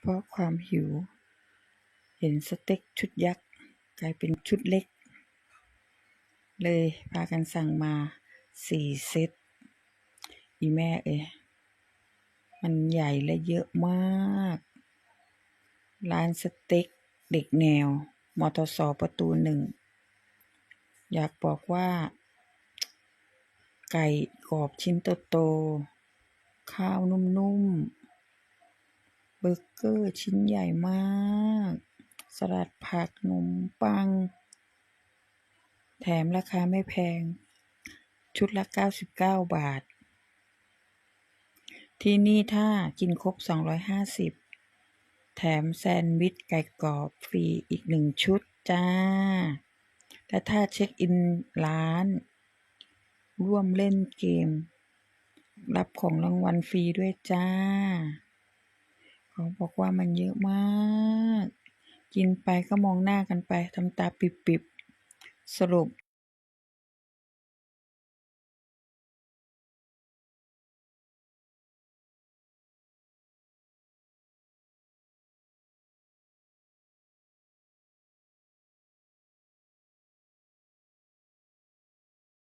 เพราะความหิว เห็นสเต็กชุดยักษ์กลายเป็นชุดเล็ก เลยพากันสั่งมาสี่เซต อีแม่เอ้ยมันใหญ่และเยอะมาก ร้านสเต็กเด็กแนวมอทสประตูหนึ่ง อยากบอกว่า ไก่กรอบชิ้นโตๆข้าวนุ่มๆ เบอร์เกอร์ชิ้นใหญ่มาก สลัดผักขนมปัง แถมราคาไม่แพง ชุดละ 99 บาท ที่นี่ถ้ากินครบ 250 แถมแซนด์วิชไก่กรอบฟรีอีกหนึ่งชุดจ้า และถ้าเช็คอินร้าน ร่วมเล่นเกม รับของรางวัลฟรีด้วยจ้า เขาบอกว่ามันเยอะมาก กินไปก็มองหน้ากันไปทำตาปิบๆ สรุป